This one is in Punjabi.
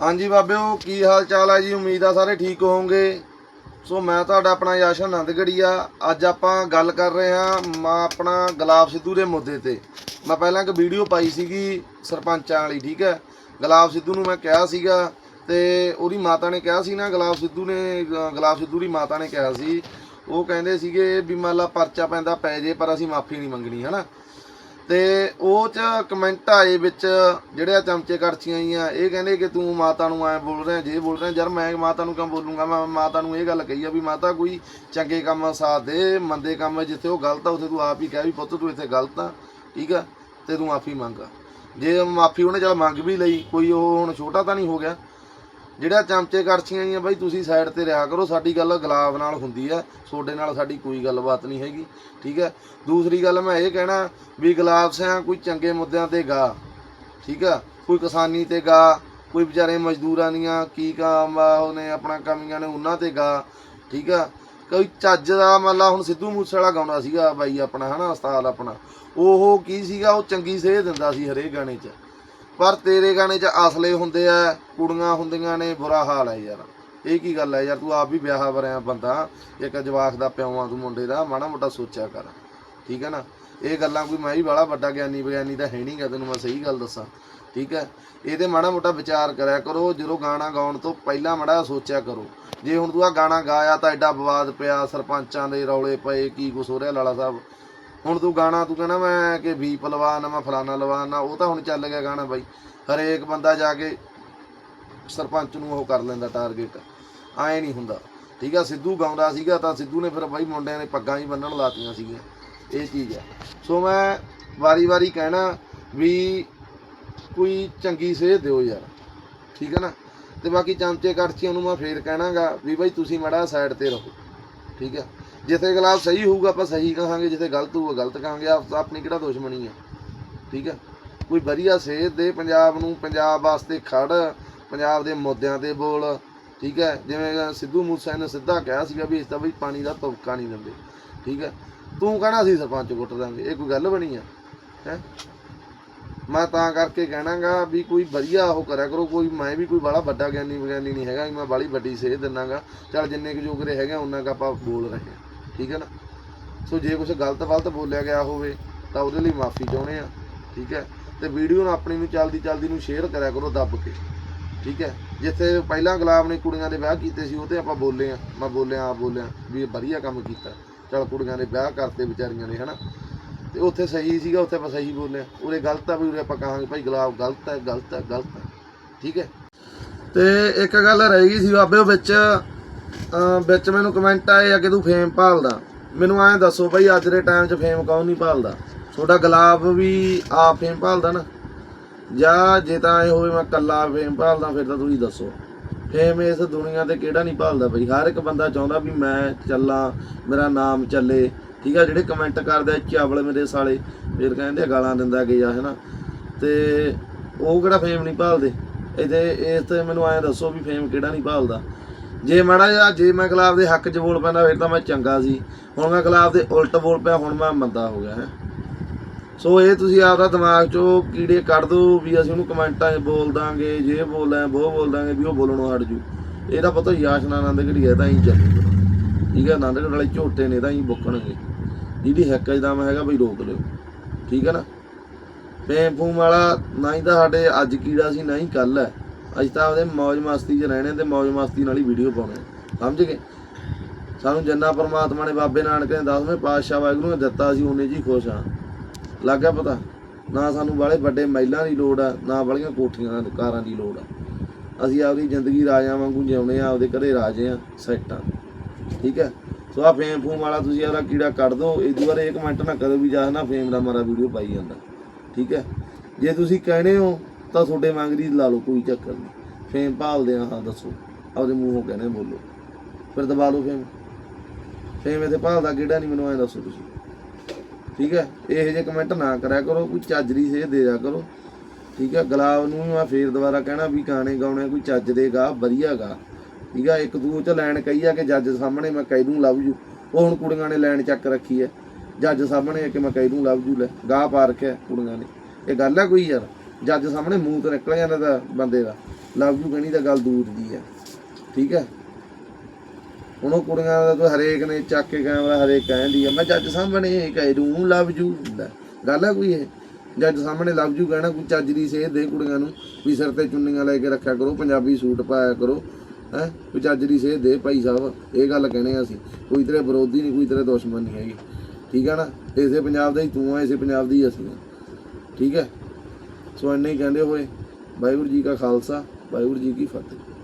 ਹਾਂਜੀ ਬਾਬਿਓ ਕੀ ਹਾਲ ਚਾਲ ਹੈ ਜੀ? ਉਮੀਦ ਆ ਸਾਰੇ ਠੀਕ ਹੋਵੋਗੇ। ਸੋ ਮੈਂ ਤੁਹਾਡਾ ਆਪਣਾ ਯਸ਼ ਆਨੰਦਗੜੀਆ ਅੱਜ ਆਪਾਂ ਗੱਲ ਕਰ ਰਹੇ ਹਾਂ ਮਾ ਆਪਣਾ ਗੁਲਾਬ ਸਿੱਧੂ ਦੇ ਮੁੱਦੇ ਤੇ। ਮੈਂ ਪਹਿਲਾਂ ਇੱਕ ਵੀਡੀਓ ਪਾਈ ਸੀਗੀ ਸਰਪੰਚਾਂ ਵਾਲੀ, ਠੀਕ ਹੈ? ਗੁਲਾਬ ਸਿੱਧੂ ਨੂੰ ਮੈਂ ਕਿਹਾ ਸੀਗਾ ਤੇ ਉਹਦੀ ਮਾਤਾ ਨੇ ਕਿਹਾ ਸੀ ਨਾ, ਗੁਲਾਬ ਸਿੱਧੂ ਨੇ, ਗੁਲਾਬ ਸਿੱਧੂ ਦੀ ਮਾਤਾ ਨੇ ਕਿਹਾ ਸੀ। ਉਹ ਕਹਿੰਦੇ ਸੀਗੇ ਵੀ ਮੰਨ ਲਾ ਪਰਚਾ ਪੈਂਦਾ ਪੈ ਜੇ, ਪਰ ਅਸੀਂ ਮਾਫੀ ਨਹੀਂ ਮੰਗਣੀ, ਹਨਾ? ਤੇ ਉਹ ਚ ਕਮੈਂਟ ਆਏ ਵਿੱਚ ਜਿਹੜੇ ਆ ਚਮਚੇ ਕਰਚੀਆਂ ਆਈਆਂ ਇਹ ਕਹਿੰਦੇ ਕਿ ਤੂੰ ਮਾਤਾ ਨੂੰ ਐ ਬੋਲ ਰਿਹਾ, ਜੇ ਬੋਲ ਰਿਹਾ, ਯਾਰ ਮੈਂ ਮਾਤਾ ਨੂੰ ਕਿਉਂ ਬੋਲੂੰਗਾ? ਮੈਂ ਮਾਤਾ ਨੂੰ ਇਹ ਗੱਲ ਕਹੀ ਆ ਵੀ ਮਾਤਾ ਕੋਈ ਚੰਗੇ ਕੰਮ ਸਾਥ ਦੇ, ਮੰਦੇ ਕੰਮ ਜਿੱਥੇ ਉਹ ਗਲਤ ਆ, ਉੱਥੇ ਤੂੰ ਆਪ ਹੀ ਕਹਿ ਵੀ ਪੁੱਤ ਤੂੰ ਇੱਥੇ ਗਲਤ ਆ, ਠੀਕ ਆ? ਤੇ ਤੂੰ ਮਾਫੀ ਮੰਗ। ਜੇ ਮਾਫੀ ਉਹਨੇ ਚਲ ਮੰਗ ਵੀ ਲਈ, ਕੋਈ ਉਹ ਹੁਣ ਛੋਟਾ ਤਾਂ ਨਹੀਂ ਹੋ ਗਿਆ। ਜਿਹੜਾ ਚਮਚੇ ਕਰਚੀਆਂ ਆਈਆਂ ਬਾਈ, ਤੁਸੀਂ ਸਾਈਡ ਤੇ ਰਿਹਾ ਕਰੋ, ਸਾਡੀ ਗੱਲ ਗੁਲਾਬ ਨਾਲ ਹੁੰਦੀ ਹੈ ਤੁਹਾਡੇ ਨਾਲ ਸਾਡੀ ਕੋਈ ਗੱਲਬਾਤ ਨਹੀਂ ਹੈਗੀ, ਠੀਕ ਹੈ ਦੂਸਰੀ ਗੱਲ ਮੈਂ ਇਹ ਕਹਿਣਾ ਵੀ ਗੁਲਾਬ ਸਿਆਂ ਕੋਈ ਚੰਗੇ ਮੁੱਦਿਆਂ ਤੇ ਗਾ, ਠੀਕ ਆ? ਕੋਈ ਕਿਸਾਨੀ ਤੇ ਗਾ, ਕੋਈ ਵਿਚਾਰੇ ਮਜ਼ਦੂਰਾਂ ਦੀਆਂ ਕੀ ਕਾਮ ਆ, ਉਹਨੇ ਆਪਣਾ ਕਮੀਆਂ ਨੇ ਉਹਨਾਂ ਤੇ ਗਾ, ਠੀਕ ਆ? ਕੋਈ ਚੱਜ ਦਾ ਮੱਲਾ ਹੁਣ ਸਿੱਧੂ ਮੂਸੇ ਵਾਲਾ ਗਾਉਂਦਾ ਸੀਗਾ ਬਾਈ ਆਪਣਾ, ਹਨਾ, ਉਸਤਾਦ ਆਪਣਾ, ਉਹ ਕੀ ਸੀਗਾ, ਉਹ ਚੰਗੀ ਸੇਧ ਦਿੰਦਾ ਸੀ ਹਰੇਕ ਗਾਣੇ 'ਚ। ਪਰ ਤੇਰੇ ਗਾਣੇ 'ਚ ਅਸਲੇ ਹੁੰਦੇ ਆ, ਕੁੜੀਆਂ ਹੁੰਦੀਆਂ ਨੇ, ਬੁਰਾ ਹਾਲ ਹੈ ਯਾਰ। ਇਹ ਕੀ ਗੱਲ ਹੈ ਯਾਰ, ਤੂੰ ਆਪ ਵੀ ਵਿਆਹ ਵਰਿਆ ਬੰਦਾ, ਇੱਕ ਜਵਾਕ ਦਾ ਪਿਓ ਆ ਤੂੰ ਮੁੰਡੇ ਦਾ, ਮਾੜਾ ਮੋਟਾ ਸੋਚਿਆ ਕਰ। ਠੀਕ ਹੈ ਨਾ? ਇਹ ਗੱਲਾਂ ਕੋਈ ਮੈਂ ਹੀ ਬੜਾ ਵੱਡਾ ਗਿਆਨੀ ਵਿਗਿਆਨੀ ਤਾਂ ਹੈ ਨਹੀਂਗਾ, ਤੈਨੂੰ ਮੈਂ ਸਹੀ ਗੱਲ ਦੱਸਾਂ। ਠੀਕ ਹੈ ਇਹਦੇ ਮਾੜਾ ਮੋਟਾ ਵਿਚਾਰ ਕਰਿਆ ਕਰੋ, ਜਦੋਂ ਗਾਣਾ ਗਾਉਣ ਤੋਂ ਪਹਿਲਾਂ ਮਾੜਾ ਸੋਚਿਆ ਕਰੋ। ਜੇ ਹੁਣ ਤੂੰ ਆ ਗਾਣਾ ਗਾਇਆ ਤਾਂ ਐਡਾ ਵਿਵਾਦ ਪਿਆ, ਸਰਪੰਚਾਂ ਦੇ ਰੌਲੇ ਪਏ, ਕੀ ਕੁਛ ਹੋ ਰਿਹਾ, ਲਾਲਾ ਸਾਹਿਬ? ਹੁਣ ਤੂੰ ਗਾਣਾ ਤੂੰ ਕਹਿੰਦਾ ਮੈਂ ਕਿ ਵੀ ਪਲਵਾਨ ਆ, ਮੈਂ ਫਲਾਣਾ ਲਵਾਨ ਆ ਉਹ ਤਾਂ ਹੁਣ ਚੱਲ ਗਿਆ ਗਾਣਾ ਬਾਈ। ਹਰੇਕ ਬੰਦਾ ਜਾ ਕੇ ਸਰਪੰਚ ਨੂੰ ਉਹ ਕਰ ਲੈਂਦਾ ਟਾਰਗੇਟ ਐ ਨਹੀਂ ਹੁੰਦਾ। ਠੀਕ ਆ ਸਿੱਧੂ ਗਾਉਂਦਾ ਸੀਗਾ ਤਾਂ ਸਿੱਧੂ ਨੇ ਫਿਰ ਬਾਈ ਮੁੰਡਿਆਂ ਨੇ ਪੱਗਾਂ ਹੀ ਬੰਨਣ ਲਾਤੀਆਂ ਸੀਗੀਆਂ। ਇਹ ਚੀਜ਼ ਆ। ਸੋ ਮੈਂ ਵਾਰੀ-ਵਾਰੀ ਕਹਿਣਾ ਵੀ ਕੋਈ ਚੰਗੀ ਸੇਧ ਦਿਓ ਯਾਰ। ਠੀਕ ਹੈ ਨਾ? ਤੇ ਬਾਕੀ ਚਮਚੇ ਕਰਚੀਆਂ ਨੂੰ ਮੈਂ ਫੇਰ ਕਹਿਣਾਗਾ ਵੀ ਬਾਈ ਤੁਸੀਂ ਮੜਾ ਸਾਈਡ ਤੇ ਰਹੋ। ਠੀਕ ਹੈ ਜਿੱਥੇ ਗਲਾਸ ਸਹੀ ਹੋਊਗਾ, ਆਪਾਂ ਸਹੀ ਕਹਾਂਗੇ ਜਿੱਥੇ ਗਲਤ ਹੋਊਗਾ, ਗਲਤ ਕਹਾਂਗੇ, ਆਪ ਆਪਣੀ ਕਿਹੜਾ ਦੁਸ਼ਮਣੀ ਹੈ ਠੀਕ ਹੈ ਕੋਈ ਵਧੀਆ ਸੇਧ ਦੇ ਪੰਜਾਬ ਨੂੰ, ਪੰਜਾਬ ਵਾਸਤੇ ਖੜ, ਪੰਜਾਬ ਦੇ ਮੁੱਦਿਆਂ ਤੇ ਬੋਲ, ਠੀਕ ਹੈ ਜਿਵੇਂ ਸਿੱਧੂ ਮੂਸੇ ਨੇ ਸਿੱਧਾ ਕਿਹਾ ਸੀਗਾ ਵੀ ਇਸ ਤਾਂ ਬਈ ਪਾਣੀ ਦਾ ਤੁਪਕਾ ਨਹੀਂ ਦਿੰਦੇ, ਠੀਕ ਹੈ ਤੂੰ ਕਹਿਣਾ ਸੀ ਸਰਪੰਚ ਕੁੱਟ ਦਾਂਗੇ, ਇਹ ਕੋਈ ਗੱਲ ਬਣੀ ਆ? ਹੈ? ਮੈਂ ਤਾਂ ਕਰਕੇ ਕਹਿਣਾਗਾ ਵੀ ਕੋਈ ਵਧੀਆ ਉਹ ਕਰਿਆ ਕਰੋ, ਕੋਈ ਮੈਂ ਵੀ ਕੋਈ ਬੜਾ ਵੱਡਾ ਗਿਆਨੀ ਵਿਗਿਆਨੀ ਨਹੀਂ ਹੈਗਾ ਮੈਂ ਬਾਲੀ ਵੱਡੀ ਸੇਧ ਦਿੰਨਾਗਾ। ਚਲ ਜਿੰਨੇ ਕੁ ਜੋਗਰੇ ਹੈਗੇ ਉਹਨਾਂ ਕ ਆਪਾਂ ਬੋਲ ਰਹੇ ਹਾਂ ਠੀਕ ਹੈ ਨਾ? ਸੋ ਜੇ ਕੁਝ ਗਲਤ ਫਲਤ ਬੋਲਿਆ ਗਿਆ ਹੋਵੇ, ਤਾਂ ਉਹਦੇ ਲਈ ਮਾਫੀ ਚਾਹੁੰਦੇ ਆ ਠੀਕ ਹੈ? ਤੇ ਵੀਡੀਓ ਨੂੰ ਆਪਣੀ ਨੂੰ ਚੱਲਦੀ ਚੱਲਦੀ ਨੂੰ ਸ਼ੇਅਰ ਕਰਿਆ ਕਰੋ ਦੱਬ ਕੇ, ਠੀਕ ਹੈ? ਜਿੱਥੇ ਪਹਿਲਾਂ ਗੁਲਾਬ ਨੇ ਕੁੜੀਆਂ ਦੇ ਵਿਆਹ ਕੀਤੇ ਸੀ, ਉਹ ਤੇ ਆਪਾਂ ਬੋਲੇ ਆ ਮੈਂ ਬੋਲਿਆ, ਆਪ ਬੋਲਿਆ ਵੀ ਇਹ ਵਧੀਆ ਕੰਮ ਕੀਤਾ। ਚਲ ਕੁੜੀਆਂ ਦੇ ਵਿਆਹ ਕਰਤੇ ਵਿਚਾਰੀਆਂ ਨੇ, ਹਨਾ? ਤੇ ਉੱਥੇ ਸਹੀ ਸੀਗਾ, ਉੱਥੇ ਆਪਾਂ ਸਹੀ ਬੋਲਿਆ। ਉਰੇ ਗਲਤ ਆ ਵੀ ਉਰੇ ਆਪਾਂ ਕਹਾਂਗੇ, ਭਾਈ ਗੁਲਾਬ ਗਲਤ ਹੈ ਗਲਤ ਹੈ ਗਲਤ ਹੈ, ਠੀਕ ਹੈ? ਤੇ ਇੱਕ ਗੱਲ ਰਹਿ ਗਈ ਸੀ ਬਾਬੇ, ਉਹ ਵਿੱਚ ਵਿੱਚ ਮੈਨੂੰ ਕਮੈਂਟ ਆਏ ਆ ਕਿ ਤੂੰ ਫੇਮ ਭਾਲਦਾ। ਮੈਨੂੰ ਐਂ ਦੱਸੋ ਭਾਈ ਅੱਜ ਦੇ ਟਾਈਮ 'ਚ ਫੇਮ ਕੌਣ ਨਹੀਂ ਭਾਲਦਾ? ਤੁਹਾਡਾ ਗੁਲਾਬ ਵੀ ਆ ਫੇਮ ਭਾਲਦਾ ਨਾ। ਜਾਂ ਜੇ ਤਾਂ ਇਹ ਹੋਵੇ ਮੈਂ ਕੱਲਾ ਫੇਮ ਭਾਲਦਾ, ਫਿਰ ਤਾਂ ਤੁਸੀਂ ਦੱਸੋ। ਫੇਮ ਇਸ ਦੁਨੀਆ ਤੇ ਕਿਹੜਾ ਨਹੀਂ ਭਾਲਦਾ ਬਈ? ਹਰ ਇੱਕ ਬੰਦਾ ਚਾਹੁੰਦਾ ਵੀ ਮੈਂ ਚੱਲਾਂ, ਮੇਰਾ ਨਾਮ ਚੱਲੇ। ਠੀਕ ਆ, ਜਿਹੜੇ ਕਮੈਂਟ ਕਰਦੇ ਆ, ਚਾਵਲ ਮੇਰੇ ਸਾਲੇ, ਫਿਰ ਕਹਿੰਦੇ ਆ ਗਾਲਾਂ ਦਿੰਦਾ ਗਿਆ ਹੈ ਨਾ ਤੇ ਉਹ ਕਿਹੜਾ ਫੇਮ ਨਹੀਂ ਭਾਲਦੇ? ਇਹਦੇ ਇਸ ਤੇ ਮੈਨੂੰ ਐਂ ਦੱਸੋ ਵੀ ਫੇਮ ਕਿਹੜਾ ਨਹੀਂ ਭਾਲਦਾ? ਜੇ ਮਾੜਾ ਜਿਹਾ, ਜੇ ਮੈਂ ਗੁਲਾਬ ਦੇ ਹੱਕ 'ਚ ਬੋਲ ਪੈਂਦਾ, ਫਿਰ ਤਾਂ ਮੈਂ ਚੰਗਾ ਸੀ। ਹੁਣ ਮੈਂ ਗੁਲਾਬ ਦੇ ਉਲਟ ਬੋਲ ਪਿਆ, ਹੁਣ ਮੈਂ ਮੰਦਾ ਹੋ ਗਿਆ, ਹੈ। ਸੋ ਇਹ ਤੁਸੀਂ ਆਪਦਾ ਦਿਮਾਗ 'ਚੋਂ ਕੀੜੇ ਕੱਢ ਦਿਓ ਵੀ ਅਸੀਂ ਉਹਨੂੰ ਕਮੈਂਟਾਂ 'ਚ ਬੋਲ ਦਾਂਗੇ, ਜੇ ਬੋਲਾਂ ਉਹ ਬੋਲ ਦਾਂਗੇ, ਵੀ ਉਹ ਬੋਲਣੋਂ ਹਟ ਜੂ। ਇਹਦਾ ਪਤਾ ਯਾਸ਼ਨਾ ਆਨੰਦ ਘੜੀ ਹੈ ਤਾਂ ਹੀ ਚੱਲੂਗਾ ਠੀਕ ਹੈ ਆਨੰਦਗੜ੍ਹ ਵਾਲੇ ਝੋਟੇ ਨੇ ਤਾਂ ਹੀ ਬੁੱਕਣਗੇ। ਜਿਹਦੀ ਹੱਕ ਦਾ ਮੈਂ ਹੈਗਾ, ਬਈ ਰੋਕ ਲਿਓ। ਠੀਕ ਹੈ ਨਾ? ਫੇਮ ਫੂਮ ਵਾਲਾ, ਨਾ ਹੀ ਤਾਂ ਸਾਡੇ ਅੱਜ ਕੀੜਾ ਸੀ, ਨਾ ਹੀ ਕੱਲ ਹੈ। ਅਸੀਂ ਤਾਂ ਆਪਦੇ ਮौज ਮਸਤੀ 'ਚ ਰਹਿਣੇ ਤੇ ਮौज ਮਸਤੀ ਨਾਲ ਹੀ ਵੀਡੀਓ ਪਾਉਣੇ। ਸਮਝ ਗਏ? ਸਾਨੂੰ ਜੰਨਾ ਪਰਮਾਤਮਾ ਨੇ ਬਾਬੇ ਨਾਨਕ ਨੇ 10ਵੇਂ ਪਾਤਸ਼ਾਹ ਵਾਹਿਗੁਰੂ ਨੇ ਦਿੱਤਾ ਸੀ ਉਹਨੇ ਜੀ ਖੁਸ਼ ਹਾਂ। ਲੱਗ ਗਿਆ ਪਤਾ? ਨਾ ਸਾਨੂੰ ਬਾਲੇ ਵੱਡੇ ਮਹਿਲਾਂ ਦੀ ਲੋੜ ਆ, ਨਾ ਬੜੀਆਂ ਕੋਠੀਆਂ ਕਾਰਾਂ ਦੀ ਲੋੜ ਆ। ਅਸੀਂ ਆਪਦੀ ਜ਼ਿੰਦਗੀ ਰਾਜਿਆਂ ਵਾਂਗੂ ਜਿਉਣੇ ਆ, ਆਪਦੇ ਘਰੇ ਰਾਜੇ ਆ, ਸੈੱਟ ਠੀਕ ਹੈ? ਸੋ ਆ ਫੇਮ ਫੂਮ ਵਾਲਾ ਤੁਸੀਂ ਆਪਦਾ ਕੀੜਾ ਕੱਢ ਦਿਓ ਇਹ ਦੁਬਾਰੇ ਇੱਕ ਮਿੰਟ ਨਾ ਕਰੋ ਵੀ ਜਾ ਨਾ ਫੇਮ ਦਾ ਮਾਰਾ ਵੀਡੀਓ ਪਾਈ ਜਾਂਦਾ। ਠੀਕ ਹੈ? ਜੇ ਤੁਸੀਂ ਕਹਿਣੇ ਹੋ ਤਾਂ ਤੁਹਾਡੇ ਮੰਗਦੀ ਲਾ ਲਓ, ਕੋਈ ਚੱਕਰ ਨਹੀਂ। ਫੇਮ ਭਾਲਦੇ ਆ, ਹਾਂ, ਦੱਸੋ। ਆਪਦੇ ਮੂੰਹੋਂ ਕਹਿੰਦੇ ਬੋਲੋ। ਫਿਰ ਦਬਾ ਲਓ ਫੇਮ। ਫੇਮ ਇੱਥੇ ਭਾਲਦਾ ਕਿਹੜਾ ਨਹੀਂ, ਮੈਨੂੰ ਐਂ ਦੱਸੋ ਤੁਸੀਂ। ਠੀਕ ਹੈ? ਇਹੋ ਜਿਹੇ ਕਮੈਂਟ ਨਾ ਕਰਿਆ ਕਰੋ, ਕੋਈ ਚੱਜ ਦੀ ਸੇਧ ਦੇ ਦਿਆ ਕਰੋ। ਠੀਕ ਹੈ? ਗੁਲਾਬ ਨੂੰ ਵੀ ਮੈਂ ਫੇਰ ਦੁਬਾਰਾ ਕਹਿਣਾ ਵੀ ਗਾਣੇ ਗਾਉਣੇ ਕੋਈ ਚੱਜ ਦੇ ਗਾ, ਵਧੀਆ ਗਾ। ਠੀਕ ਹੈ? ਇੱਕ ਦੂਜੇ ਚ ਲੈਣ ਕਹੀ ਆ ਕਿ ਜੱਜ ਸਾਹਮਣੇ ਮੈਂ ਕਹਿ ਦੂੰ, ਲਵ ਯੂ। ਉਹ ਹੁਣ ਕੁੜੀਆਂ ਨੇ ਲੈਣ ਚੱਕ ਰੱਖੀ ਹੈ। ਜੱਜ ਸਾਹਮਣੇ ਕਿ ਮੈਂ ਕਹਿ ਦੂੰ, ਲਵ ਯੂ ਲੈ। ਗਾਹ ਪਾ ਰੱਖਿਆ ਕੁੜੀਆਂ ਨੇ। ਇਹ ਗੱਲ ਆ ਕੋਈ ਯਾਰ? ਜੱਜ ਸਾਹਮਣੇ ਮੂੰਹ ਤੋਂ ਨਿਕਲ ਜਾਂਦਾ ਤਾਂ ਬੰਦੇ ਦਾ। ਲਵ ਯੂ ਕਹਿਣੀ ਤਾਂ ਗੱਲ ਦੂਰ ਦੀ ਆ। ਠੀਕ ਹੈ ਹੁਣ ਉਹ ਕੁੜੀਆਂ ਦਾ ਤਾਂ ਹਰੇਕ ਨੇ ਚੱਕ ਕੇ ਕੈਮਰਾ ਹਰੇਕ ਕਹਿੰਦੀ ਆ। ਮੈਂ ਜੱਜ ਸਾਹਮਣੇ ਕਹਿ ਦੂੰ ਲਵ ਯੂ ਗੱਲ ਹੈ ਕੋਈ ਇਹ? ਜੱਜ ਸਾਹਮਣੇ ਲਵ ਯੂ ਕਹਿਣਾ ਕੋਈ ਚੱਜ ਦੀ ਸੇਧ ਦੇ ਕੁੜੀਆਂ ਨੂੰ ਵੀ ਸਿਰ ਤੇ ਚੁੰਨੀਆਂ ਲੈ ਕੇ ਰੱਖਿਆ ਕਰੋ, ਪੰਜਾਬੀ ਸੂਟ ਪਾਇਆ ਕਰੋ, ਹੈ? ਕੋਈ ਚੱਜ ਦੀ ਸੇਧ ਦੇ ਭਾਈ ਸਾਹਿਬ, ਇਹ ਗੱਲ ਕਹਿਣੇ ਆ ਅਸੀਂ। ਕੋਈ ਤੇਰੇ ਵਿਰੋਧੀ ਨਹੀਂ, ਕੋਈ ਤੇਰੇ ਦੁਸ਼ਮਣ ਨਹੀਂ ਹੈਗੀ। ਠੀਕ ਹੈ ਨਾ? ਇਸੇ ਪੰਜਾਬ ਦਾ ਹੀ ਤੂੰ ਆ, ਇਸੇ ਪੰਜਾਬ ਦੀ ਹੀ ਅਸੀਂ ਠੀਕ ਹੈ ਸੋ ਇੰਨੇ ਹੀ ਕਹਿੰਦੇ ਹੋਏ ਵਾਹਿਗੁਰੂ ਜੀ ਕਾ ਖਾਲਸਾ ਵਾਹਿਗੁਰੂ ਜੀ ਕੀ ਫਤਿਹ।